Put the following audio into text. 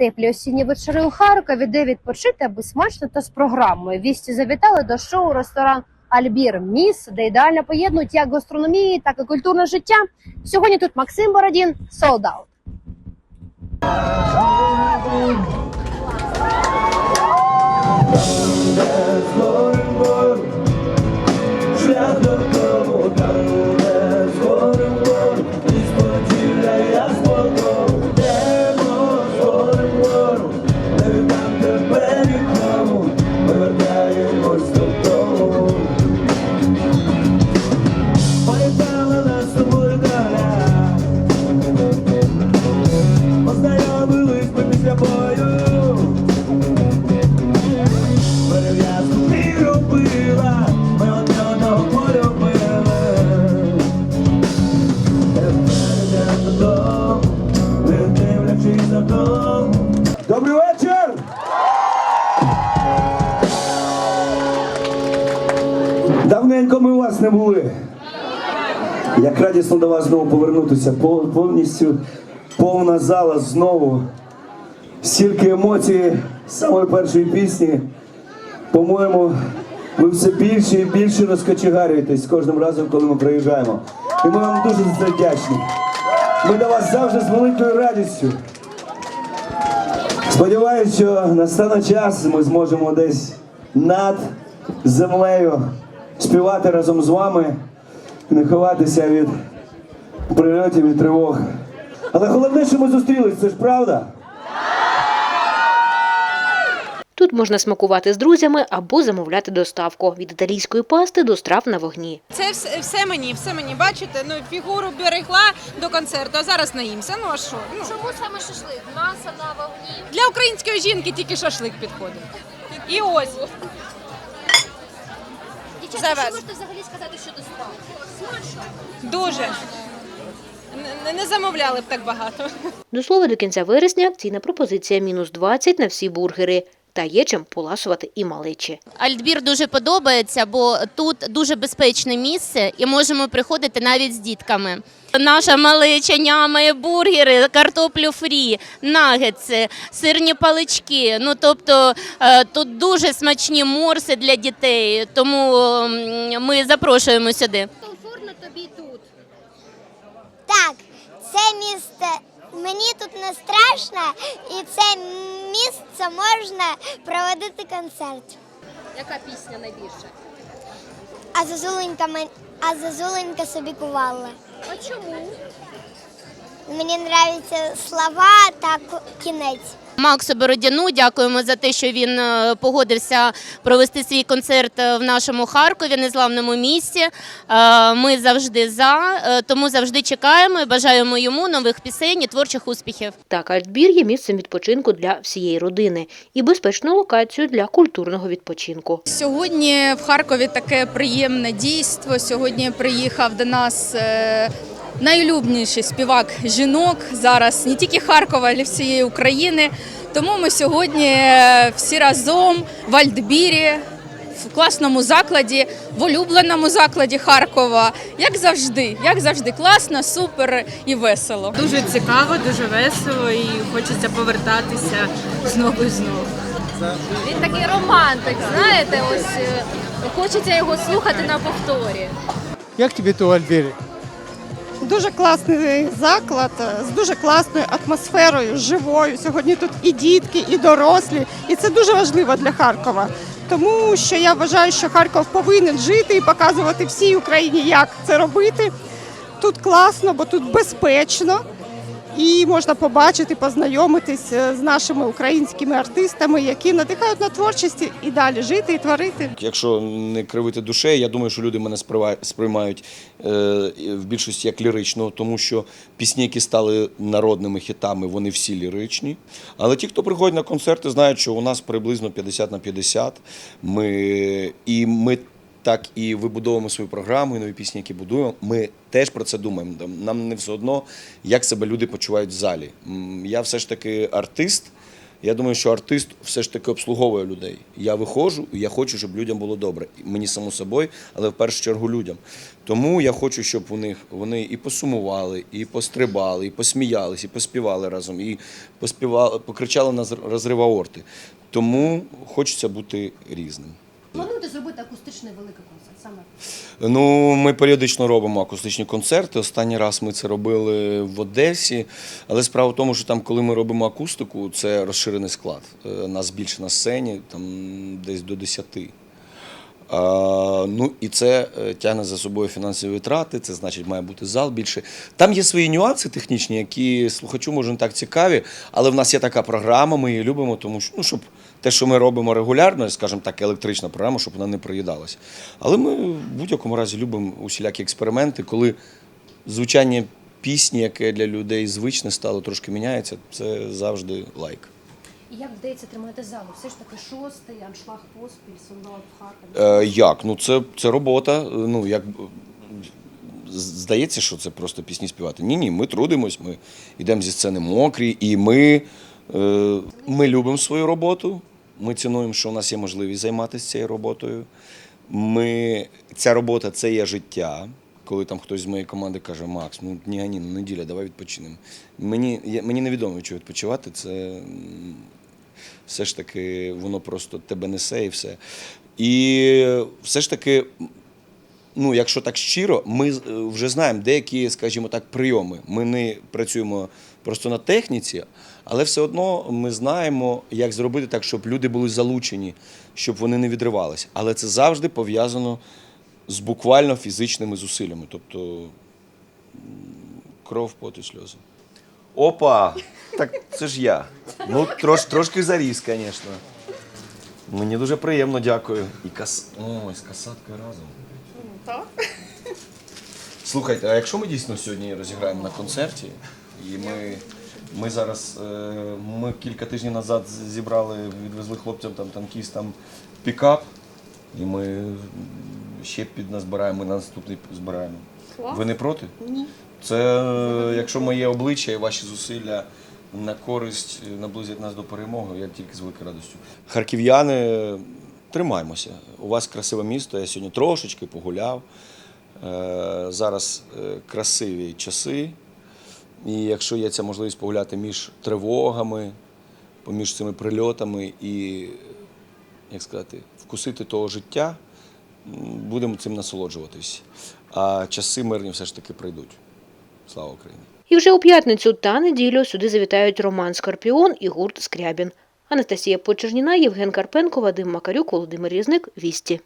теплі осінні вечори у Харкові, де відпочити, аби смачно та з програмою. Вісті завітали до шоу ресторан Альбір Міс, де ідеально поєднують як гастрономії, так і культурне життя. Сьогодні тут Максим Бородін, Sold Добрий вечір! Давненько ми у вас не були. Як радісно до вас знову повернутися. Повністю повна зала знову. Стільки емоцій з самої першої пісні. По-моєму, ви все більше і більше розкочегарюєтесь кожним разом, коли ми приїжджаємо. І ми вам дуже вдячні. Ми до вас завжди з великою радістю. Сподіваюсь, що настане час, ми зможемо десь над землею співати разом з вами не ховатися від прильотів і тривог. Але головне, що ми зустрілись, це ж правда. Тут можна смакувати з друзями або замовляти доставку від італійської пасти до страв на вогні. Це все, все мені, все мені. Бачите, ну фігуру берегла до концерту, а зараз наїмся. Ну а що? Ну, Чому саме шашлик? Маса на вогні. для української жінки тільки шашлик підходить. І ось. Дівчата, що можете взагалі сказати щодо страв? Смачно. Дуже. Не, замовляли б так багато. До слова, до кінця вересня акційна пропозиція мінус 20 на всі бургери. Та є чим поласувати і малечі. Альтбір дуже подобається, бо тут дуже безпечне місце і можемо приходити навіть з дітками. Наша малеча нямає бургери, картоплю фрі, нагетси, сирні палички. Ну тобто е, тут дуже смачні морси для дітей, тому ми запрошуємо сюди. Комфортно тобі тут. Так, це місце. Мені тут не страшно, і це місце можна проводити концерт. Яка пісня найбільша? А зазуленька мен- а зазуленька собі кувала. А чому? Мені подобаються слова та кінець. Максу Бородяну дякуємо за те, що він е, погодився провести свій концерт е, в нашому Харкові, незламному місці. Е, Ми завжди за, тому завжди чекаємо і бажаємо йому нових пісень і творчих успіхів. Так, альтбір є місцем відпочинку для всієї родини і безпечною локацією для культурного відпочинку. Сьогодні в Харкові таке приємне дійство. Сьогодні приїхав до нас найулюбніший співак жінок зараз не тільки Харкова, але й всієї України. Тому ми сьогодні е, всі разом в Альтбірі. В класному закладі, в улюбленому закладі Харкова, як завжди, як завжди, класно, супер і весело. Дуже цікаво, дуже весело і хочеться повертатися знову і знову. Він такий романтик, знаєте, ось е, хочеться його слухати на повторі. Як тобі тут Альбірі? Дуже класний заклад з дуже класною атмосферою, живою. Сьогодні тут і дітки, і дорослі, і це дуже важливо для Харкова. Тому що я вважаю, що Харков повинен жити і показувати всій Україні, як це робити. Тут класно, бо тут безпечно. І можна побачити, познайомитись е, з нашими українськими артистами, які надихають на творчість і далі жити і творити. Якщо не кривити душею, я думаю, що люди мене сприймають е, в більшості як ліричного, тому що пісні, які стали народними хітами, вони всі ліричні. Але ті, хто приходять на концерти, знають, що у нас приблизно 50 на 50. Ми, і ми так і вибудовуємо свою програму, і нові пісні, які будуємо. Ми теж про це думаємо. Нам не все одно, як себе люди почувають в залі. Я все ж таки артист. Я думаю, що артист все ж таки обслуговує людей. Я виходжу, я хочу, щоб людям було добре. Мені само собою, але в першу чергу людям. Тому я хочу, щоб у них вони і посумували, і пострибали, і посміялись, і поспівали разом, і поспівали, покричали на зр- розрив аорти. Тому хочеться бути різним. Плануєте зробити акустичний великий концерт саме? Ну, ми періодично робимо акустичні концерти. Останній раз ми це робили в Одесі. Але справа в тому, що там, коли ми робимо акустику, це розширений склад. Е, Нас більше на сцені, там десь до 10. А, ну і це е, тягне за собою фінансові витрати, це значить має бути зал більше. Там є свої нюанси технічні, які слухачу може не так цікаві, але в нас є така програма, ми її любимо, тому що ну, щоб те, що ми робимо регулярно, скажімо так, електрична програма, щоб вона не приїдалася. Але ми в будь-якому разі любимо усілякі експерименти, коли звучання пісні, яке для людей звичне стало, трошки міняється, це завжди лайк. І як вдається тримати залу? Все ж таки шостий, аншлаг поспіль, солдат в Харкові. Е, як? Ну це, це робота. Ну як здається, що це просто пісні співати. Ні, ні, ми трудимось, ми йдемо зі сцени мокрі, і ми, е, ми любимо свою роботу. Ми цінуємо, що у нас є можливість займатися цією роботою. Ми, ця робота це є життя. Коли там хтось з моєї команди каже, Макс, ну ні, ні, ну неділя, давай відпочинемо. Мені, я, мені невідомо, що відпочивати. Це все ж таки воно просто тебе несе і все. І все ж таки, ну, якщо так щиро, ми вже знаємо деякі, скажімо так, прийоми. Ми не працюємо просто на техніці, але все одно ми знаємо, як зробити так, щоб люди були залучені, щоб вони не відривалися. Але це завжди пов'язано з буквально фізичними зусиллями. Тобто кров, пот і сльози. Опа! Так це ж я. Ну, трош, трошки заріс, звісно. Мені дуже приємно, дякую. І кас... Ой, з касаткою разом. Так. Слухайте, а якщо ми дійсно сьогодні розіграємо на концерті, і ми, ми зараз, е, ми кілька тижнів назад зібрали, відвезли хлопцям там танкістам пікап, і ми ще під нас збираємо, ми на наступний збираємо. Ви не проти? Ні. Це е, якщо моє обличчя і ваші зусилля на користь е, наблизять нас до перемоги, я тільки з великою радістю. Харків'яни, тримаймося. У вас красиве місто. Я сьогодні трошечки погуляв. Е, Зараз е, красиві часи. І якщо є ця можливість погуляти між тривогами, поміж цими прильотами і, як сказати, вкусити того життя, будемо цим насолоджуватись. А часи мирні все ж таки прийдуть. Слава Україні! І вже у п'ятницю та неділю сюди завітають Роман Скорпіон і гурт Скрябін. Анастасія Почерніна, Євген Карпенко, Вадим Макарюк, Володимир Різник. Вісті.